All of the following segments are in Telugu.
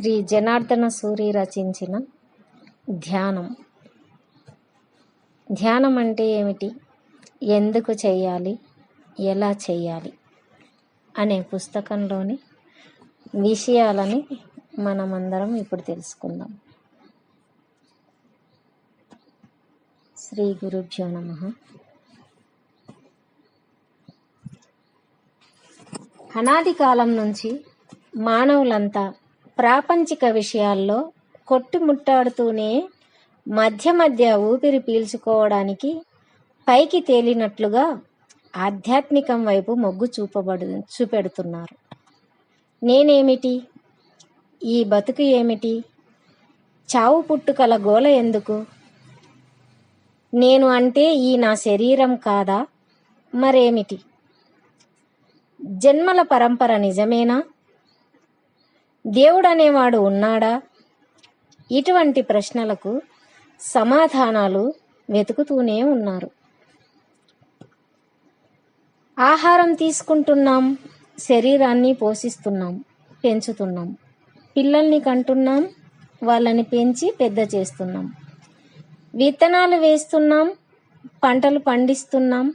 శ్రీ జనార్దన సూరి రచించిన ధ్యానం. ధ్యానం అంటే ఏమిటి? ఎందుకు చేయాలి ఎలా చేయాలి అనే పుస్తకంలోని విషయాలని మనమందరం ఇప్పుడు తెలుసుకుందాం. శ్రీ గురుభ్యో నమ. అనాది కాలం నుంచి మానవులంతా ప్రాపంచిక విషయాల్లో కొట్టుముట్టాడుతూనే మధ్య మధ్య ఊపిరి పీల్చుకోవడానికి పైకి తేలినట్లుగా ఆధ్యాత్మికం వైపు మొగ్గు చూపబడు చూపెడుతున్నారు. నేనేమిటి? ఈ బతుకు ఏమిటి? చావు పుట్టుకల గోల ఎందుకు? నేను అంటే ఈ నా శరీరం కాదా? మరేమిటి? జన్మల పరంపర నిజమేనా? దేవుడు అనేవాడు ఉన్నాడా? ఇటువంటి ప్రశ్నలకు సమాధానాలు వెతుకుతూనే ఉన్నారు. ఆహారం తీసుకుంటున్నాం శరీరాన్ని పోషిస్తున్నాం పెంచుతున్నాం. పిల్లల్ని కంటున్నాం వాళ్ళని పెంచి పెద్ద చేస్తున్నాం. విత్తనాలు వేస్తున్నాం పంటలు పండిస్తున్నాం.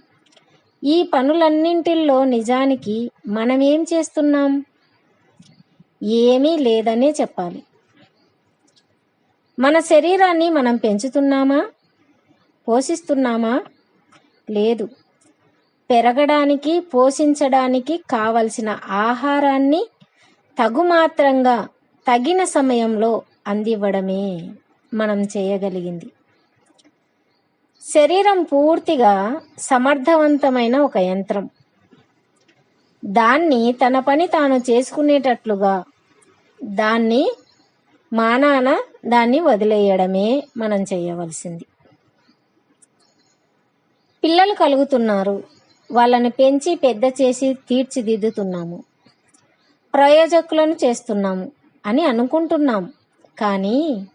ఈ పనులన్నింటిల్లో నిజానికి మనమేం చేస్తున్నాం? ఏమీ లేదనే చెప్పాలి. మన శరీరాన్ని మనం పెంచుతున్నామా? పోషిస్తున్నామా? లేదు. పెరగడానికి పోషించడానికి కావలసిన ఆహారాన్ని తగుమాత్రంగా తగిన సమయంలో అందివ్వడమే మనం చేయగలిగింది. శరీరం పూర్తిగా సమర్థవంతమైన ఒక యంత్రం. దాన్ని తన పని తాను చేసుకునేటట్లుగా దాన్ని మానాన దాన్ని వదిలేయడమే మనం చేయవలసింది. పిల్లలు కలుగుతున్నారు. వాళ్ళని పెంచి పెద్ద చేసి తీర్చిదిద్దుతున్నాము. ప్రయోజకులను చేస్తున్నాము అని అనుకుంటున్నాం. కానీ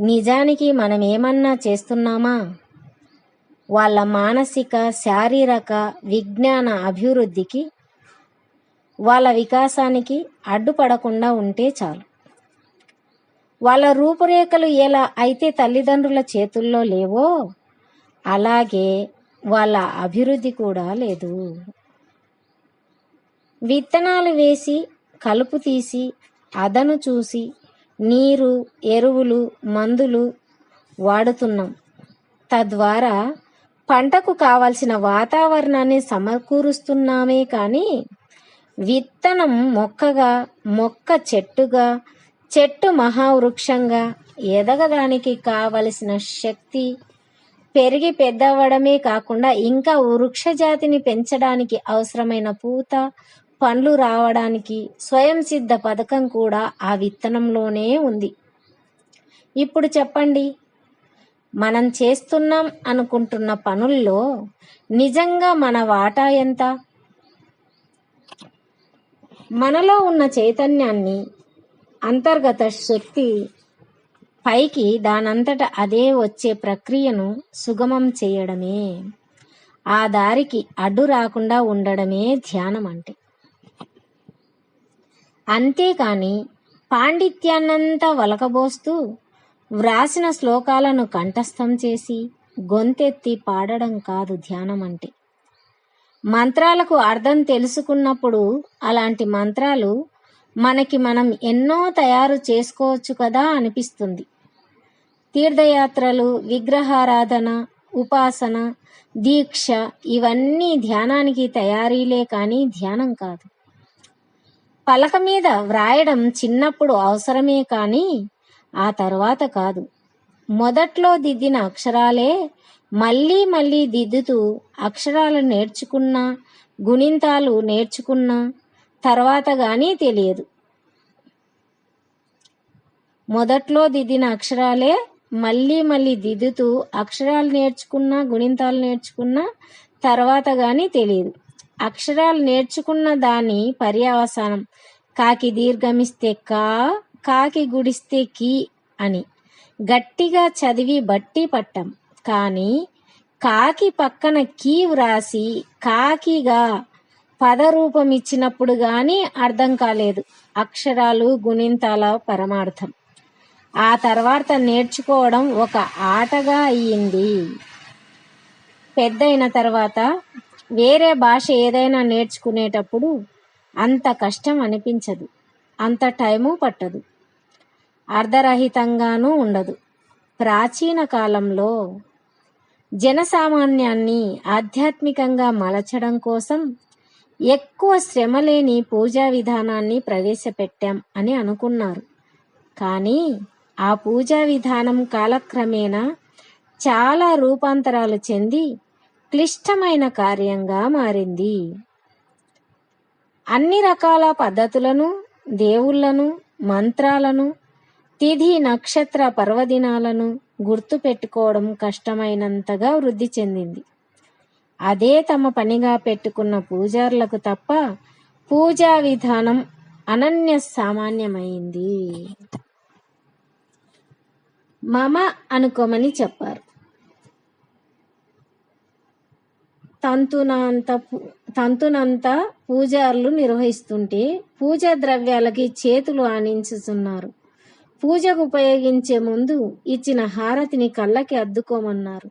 నిజానికి మనం ఏమన్నా చేస్తున్నామా? వాళ్ళ మానసిక శారీరక విజ్ఞాన అభివృద్ధికి వాళ్ళ వికాసానికి అడ్డుపడకుండా ఉంటే చాలు. వాళ్ళ రూపురేఖలు ఎలా అయితే తల్లిదండ్రుల చేతుల్లో లేవో అలాగే వాళ్ళ అభివృద్ధి కూడా లేదు. విత్తనాలు వేసి కలుపు తీసి అదను చూసి నీరు ఎరువులు మందులు వాడుతున్నాం. తద్వారా పంటకు కావలసిన వాతావరణాన్ని సమకూరుస్తున్నామే కానీ విత్తనం మొక్కగా మొక్క చెట్టుగా చెట్టు మహావృక్షంగా ఎదగడానికి కావలసిన శక్తి పెరిగి పెద్దవడమే కాకుండా ఇంకా వృక్ష జాతిని పెంచడానికి అవసరమైన పూత పండ్లు రావడానికి స్వయం సిద్ధ పథకం కూడా ఆ విత్తనంలోనే ఉంది. ఇప్పుడు చెప్పండి మనం చేస్తున్నాం అనుకుంటున్న పనుల్లో నిజంగా మన వాటా ఎంత? మనలో ఉన్న చైతన్యాన్ని అంతర్గత శక్తి పైకి దానంతట అదే వచ్చే ప్రక్రియను సుగమం చేయడమే. ఆ దారికి అడ్డు రాకుండా ఉండడమే ధ్యానం అంటే. అంతేకాని పాండిత్యాన్నంతా వలకబోస్తూ వ్రాసిన శ్లోకాలను కంఠస్థం చేసి గొంతెత్తి పాడడం కాదు ధ్యానం అంటే. మంత్రాలకు అర్థం తెలుసుకున్నప్పుడు అలాంటి మంత్రాలు మనకి మనం ఎన్నో తయారు చేసుకోవచ్చు కదా అనిపిస్తుంది. తీర్థయాత్రలు విగ్రహారాధన ఉపాసన దీక్ష ఇవన్నీ ధ్యానానికి తయారీలే కానీ ధ్యానం కాదు. పలక మీద వ్రాయడం చిన్నప్పుడు అవసరమే కానీ ఆ తర్వాత కాదు. మొదట్లో దిద్దిన అక్షరాలే మళ్ళీ మళ్ళీ దిద్దుతూ అక్షరాలు నేర్చుకున్నా గుణింతాలు నేర్చుకున్నా తర్వాత గానీ తెలియదు. మొదట్లో దిద్దిన అక్షరాలే మళ్ళీ మళ్ళీ దిద్దుతూ అక్షరాలు నేర్చుకున్నా గుణింతాలు నేర్చుకున్నా తర్వాత గానీ తెలియదు. అక్షరాలు నేర్చుకున్న దాని పర్యవసానం కాకి దీర్ఘమిస్తే కా కాకి గుడిస్తే కీ అని. గట్టిగా చదివి బట్టి పట్టం. కానీ కాకి పక్కన కీ వ్రాసి కాకిగా పదరూపం ఇచ్చినప్పుడు గాని అర్థం కాలేదు. అక్షరాలు గుణింతాల పరమార్థం. ఆ తర్వాత నేర్చుకోవడం ఒక ఆటగా అయ్యింది. పెద్దయిన తర్వాత వేరే భాష ఏదైనా నేర్చుకునేటప్పుడు అంత కష్టం అనిపించదు. అంత టైము పట్టదు. అర్ధరహితంగానూ ఉండదు. ప్రాచీన కాలంలో జనసామాన్యాన్ని ఆధ్యాత్మికంగా మలచడం కోసం ఎక్కువ శ్రమ లేని పూజా విధానాన్ని ప్రవేశపెట్టాం అని అనుకున్నారు. కానీ ఆ పూజా విధానం కాలక్రమేణా చాలా రూపాంతరాలు చెంది క్లిష్టమైన కార్యంగా మారింది. అన్ని రకాల పద్ధతులను దేవుళ్ళను మంత్రాలను తిథి నక్షత్ర పర్వదినాలను గుర్తు పెట్టుకోవడం కష్టమైనంతగా వృద్ధి చెందింది. అదే తమ పనిగా పెట్టుకున్న పూజారులకు తప్ప పూజా విధానం అనన్య సామాన్యమైంది. మమ అనుకోమని చెప్పారు. తంతునంత పు- తంతునంత పూజారులు నిర్వహిస్తుంటే పూజా ద్రవ్యాలకి చేతులు ఆనించుతున్నారు పూజకు ఉపయోగించే ముందు ఇచ్చిన హారతిని కళ్ళకి అద్దుకోమన్నారు.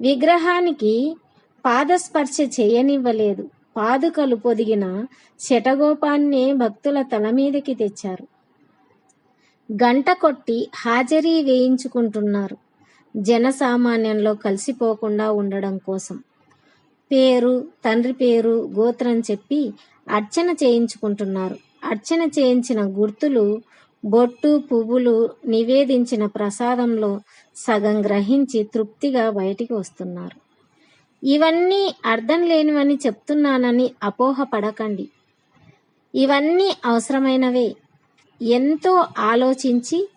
విగ్రహానికి పాదస్పర్శ చేయనివ్వలేదు. పాదుకలు పొదిగిన శటగోపాన్నే భక్తుల తల మీదకి తెచ్చారు. గంట కొట్టి హాజరీ వేయించుకుంటున్నారు. జనసామాన్యంలో కలిసిపోకుండా ఉండడం కోసం. పేరు తండ్రి పేరు గోత్రం చెప్పి అర్చన చేయించుకుంటున్నారు. అర్చన చేయించిన గుర్తులు బొట్టు పువ్వులు నివేదించిన ప్రసాదంలో సగం గ్రహించి తృప్తిగా బయటికి వస్తున్నారు. ఇవన్నీ అర్థం లేనివని చెప్తున్నానని అపోహ పడకండి. ఇవన్నీ అవసరమైనవే. ఎంతో ఆలోచించి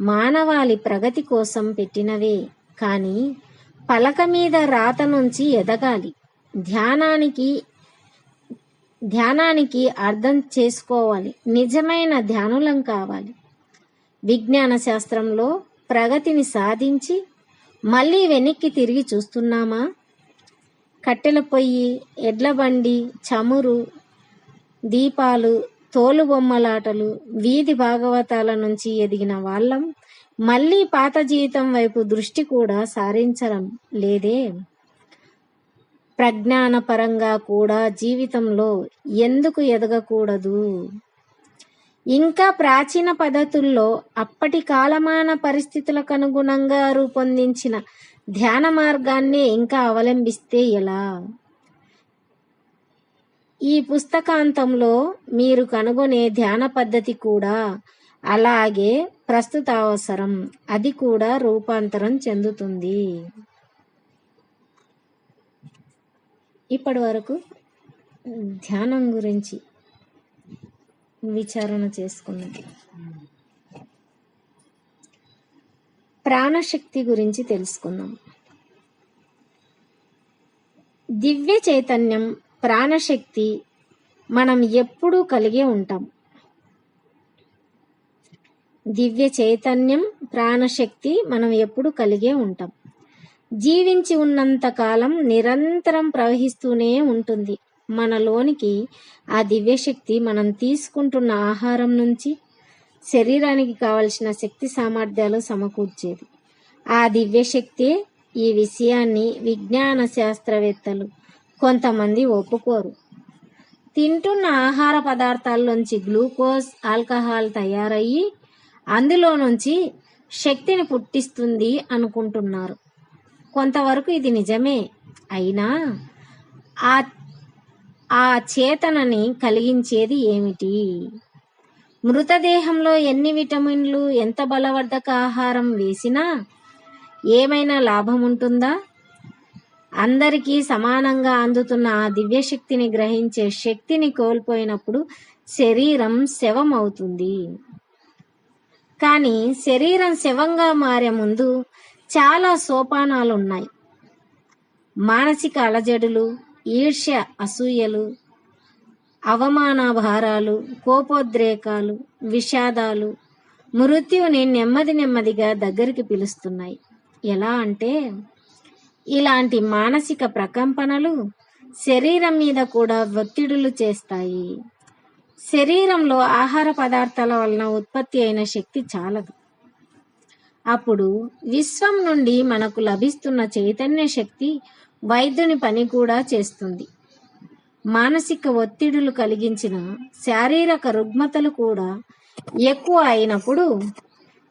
మానవాళి ప్రగతి కోసం పెట్టినవే. కానీ పలక మీద రాత నుంచి ఎదగాలి. ధ్యానానికి ధ్యానానికి అర్థం చేసుకోవాలి. నిజమైన ధ్యానులం కావాలి. విజ్ఞాన శాస్త్రంలో ప్రగతిని సాధించి మళ్ళీ వెనక్కి తిరిగి చూస్తున్నామా? కట్టెల పొయ్యి ఎడ్ల బండి చమురు దీపాలు తోలుబొమ్మలాటలు వీధి భాగవతాల నుంచి ఎదిగిన వాళ్ళం మళ్ళీ పాత జీవితం వైపు దృష్టి కూడా సారించడం లేదే? ప్రజ్ఞానపరంగా కూడా జీవితంలో ఎందుకు ఎదగకూడదు? ఇంకా ప్రాచీన పద్ధతుల్లో అప్పటి కాలమాన పరిస్థితులకు అనుగుణంగా రూపొందించిన ధ్యాన మార్గాన్ని ఇంకా అవలంబిస్తే ఎలా? ఈ పుస్తకాంతంలో మీరు కనుగొనే ధ్యాన పద్ధతి కూడా అలాగే ప్రస్తుత అవసరం అది కూడా రూపాంతరం చెందుతుంది. ఇప్పటి వరకు ధ్యానం గురించి విచారణ చేసుకున్నాం. ప్రాణశక్తి గురించి తెలుసుకుందాం. దివ్య చైతన్యం ప్రాణశక్తి మనం ఎప్పుడూ కలిగే ఉంటాం. దివ్య చైతన్యం ప్రాణశక్తి మనం ఎప్పుడు కలిగే ఉంటాం. జీవించి ఉన్నంత కాలం నిరంతరం ప్రవహిస్తూనే ఉంటుంది. మనలోనికి ఆ దివ్యశక్తి మనం తీసుకుంటున్న ఆహారం నుంచి శరీరానికి కావలసిన శక్తి సామర్థ్యాలు సమకూర్చేది. ఆ దివ్యశక్తి ఈ విషయాన్ని విజ్ఞాన శాస్త్రవేత్తలు కొంతమంది ఒప్పుకోరు. తింటున్న ఆహార పదార్థాల్లోంచి గ్లూకోజ్ ఆల్కహాల్ తయారయ్యి అందులో నుంచి శక్తిని పుట్టిస్తుంది అనుకుంటున్నారు. కొంతవరకు ఇది నిజమే. అయినా ఆ ఆ చేతనని కలిగించేది ఏమిటి? మృతదేహంలో ఎన్ని విటమిన్లు ఎంత బలవర్ధక ఆహారం వేసినా ఏమైనా లాభం ఉంటుందా అందరికీ సమానంగా అందుతున్న ఆ దివ్యశక్తిని గ్రహించే శక్తిని కోల్పోయినప్పుడు శరీరం శవం అవుతుంది కానీ శరీరం శవంగా మారే ముందు చాలా సోపానాలు ఉన్నాయి మానసిక అలజడులు ఈర్ష్య అసూయలు అవమాన భారాలు కోపోద్రేకాలు విషాదాలు మృత్యుని నెమ్మది నెమ్మదిగా దగ్గరికి పిలుస్తున్నాయి. ఎలా అంటే ఇలాంటి మానసిక ప్రకంపనలు శరీరం మీద కూడా ఒత్తిడులు చేస్తాయి. శరీరంలో ఆహార పదార్థాల వలన ఉత్పత్తి అయిన శక్తి చాలదు. అప్పుడు విశ్వం నుండి మనకు లభిస్తున్న చైతన్య శక్తి వైద్యుని పని కూడా చేస్తుంది. మానసిక ఒత్తిడులు కలిగించిన శారీరక రుగ్మతలు కూడా ఎక్కువ అయినప్పుడు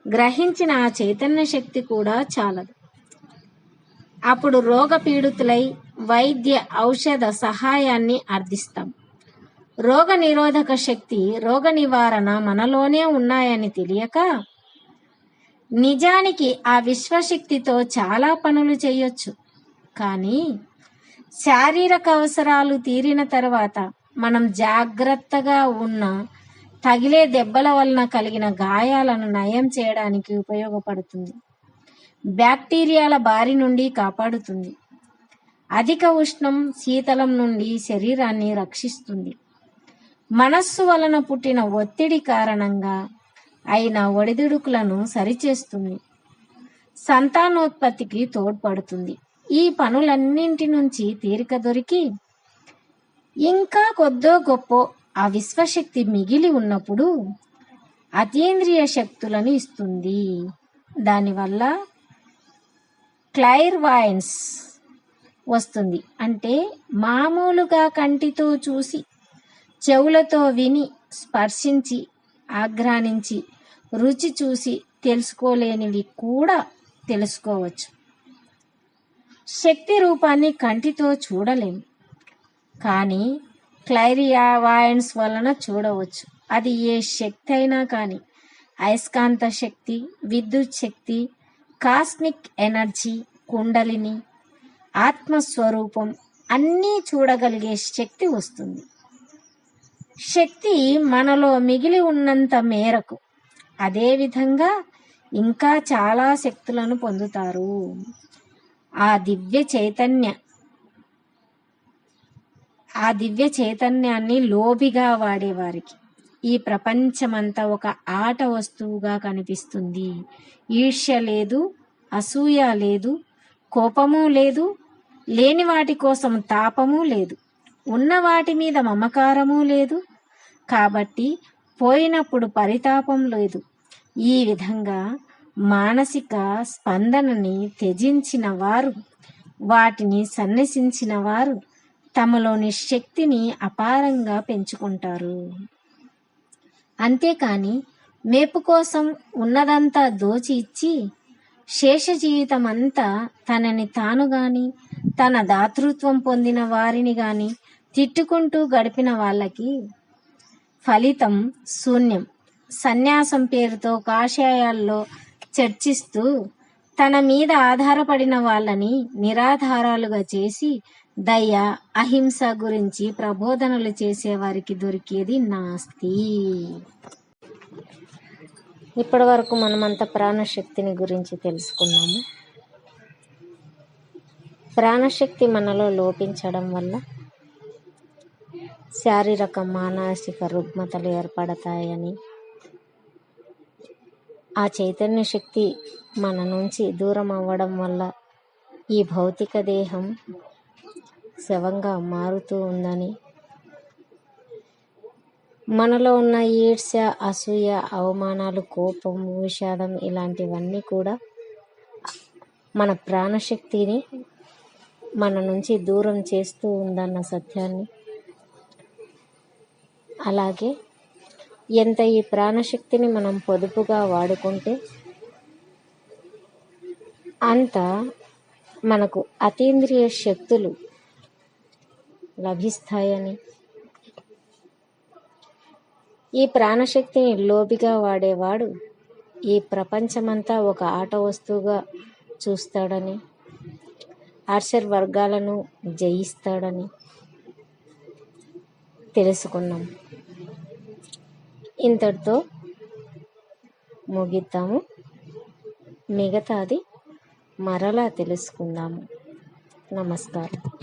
గ్రహించిన ఆ చైతన్య శక్తి కూడా చాలదు. అప్పుడు రోగ పీడితులై వైద్య ఔషధ సహాయాన్ని అర్థిస్తాం. రోగ నిరోధక శక్తి రోగ నివారణ మనలోనే ఉన్నాయని తెలియక నిజానికి ఆ విశ్వశక్తితో చాలా పనులు చేయొచ్చు. కానీ శారీరక అవసరాలు తీరిన తర్వాత మనం జాగ్రత్తగా ఉన్న తగిలే దెబ్బల వలన కలిగిన గాయాలను నయం చేయడానికి ఉపయోగపడుతుంది. బ్యాక్టీరియాల బారి నుండి కాపాడుతుంది. అధిక ఉష్ణం శీతలం నుండి శరీరాన్ని రక్షిస్తుంది. మనస్సు వలన పుట్టిన ఒత్తిడి కారణంగా అయిన ఒడిదుడుకులను సరిచేస్తుంది. సంతానోత్పత్తికి తోడ్పడుతుంది. ఈ పనులన్నింటి నుంచి తీరిక దొరికి ఇంకా కొద్దో గొప్ప ఆ విశ్వశక్తి మిగిలి ఉన్నప్పుడు అతీంద్రియ శక్తులను ఇస్తుంది. దానివల్ల క్లైర్వాయన్స్ వస్తుంది. అంటే మామూలుగా కంటితో చూసి చెవులతో విని స్పర్శించి ఆగ్రానించి రుచి చూసి తెలుసుకోలేనివి కూడా తెలుసుకోవచ్చు. శక్తి రూపాన్ని కంటితో చూడలేం. కానీ క్లైరియా వాయన్స్ వలన చూడవచ్చు. అది ఏ శక్తి అయినా కానీ అయస్కాంత శక్తి విద్యుత్ శక్తి కాస్మిక్ ఎనర్జీ కుండలిని ఆత్మస్వరూపం అన్నీ చూడగలిగే శక్తి వస్తుంది. శక్తి మనలో మిగిలి ఉన్నంత మేరకు అదేవిధంగా ఇంకా చాలా శక్తులను పొందుతారు. ఆ దివ్య చైతన్య ఆ దివ్య చైతన్యాన్ని లోబిగా వాడేవారికి ఈ ప్రపంచమంతా ఒక ఆట వస్తువుగా కనిపిస్తుంది. ఈర్ష్య లేదు అసూయ లేదు కోపము లేదు లేని వాటి కోసం తాపము లేదు ఉన్న వాటి మీద మమకారము లేదు. కాబట్టి పోయినప్పుడు పరితాపం లేదు. ఈ విధంగా మానసిక స్పందనని త్యజించిన వారు వాటిని సన్నిసించిన వారు తమలోని శక్తిని అపారంగా పెంచుకుంటారు. అంతేకాని మేపు కోసం ఉన్నదంతా దోచి ఇచ్చి శేష జీవితం అంతా తనని తాను గాని తన దాతృత్వం పొందిన వారిని గాని తిట్టుకుంటూ గడిపిన వాళ్ళకి ఫలితం శూన్యం. సన్యాసం పేరుతో కాషాయాల్లో చర్చిస్తూ తన మీద ఆధారపడిన వాళ్ళని నిరాధారాలుగా చేసి దయ అహింస గురించి ప్రబోధనలు చేసేవారికి దొరికేది నాస్తి. ఇప్పటి వరకు మనమంతా ప్రాణశక్తిని గురించి తెలుసుకున్నాము. ప్రాణశక్తి మనలో లోపించడం వల్ల శారీరక మానసిక రుగ్మతలు ఏర్పడతాయని ఆ చైతన్య శక్తి మన నుంచి దూరం అవ్వడం వల్ల ఈ భౌతిక దేహం శవంగా మారుతూ ఉందని. మనలో ఉన్న ఈర్ష్య అసూయ అవమానాలు కోపం విషాదం ఇలాంటివన్నీ కూడా మన ప్రాణశక్తిని మన నుంచి దూరం చేస్తూ ఉందన్న సత్యాన్ని. అలాగే ఎంత ఈ ప్రాణశక్తిని మనం పొదుపుగా వాడుకుంటే అంత మనకు అతీంద్రియ శక్తులు లభిస్తాయని. ఈ ప్రాణశక్తిని లోబిగా వాడేవాడు ఈ ప్రపంచమంతా ఒక ఆట వస్తువుగా చూస్తాడని ఆర్షర్ వర్గాలను జయిస్తాడని తెలుసుకున్నాం. ఇంతటితో ముగిద్దాము. మిగతాది మరలా తెలుసుకుందాము. నమస్కారం.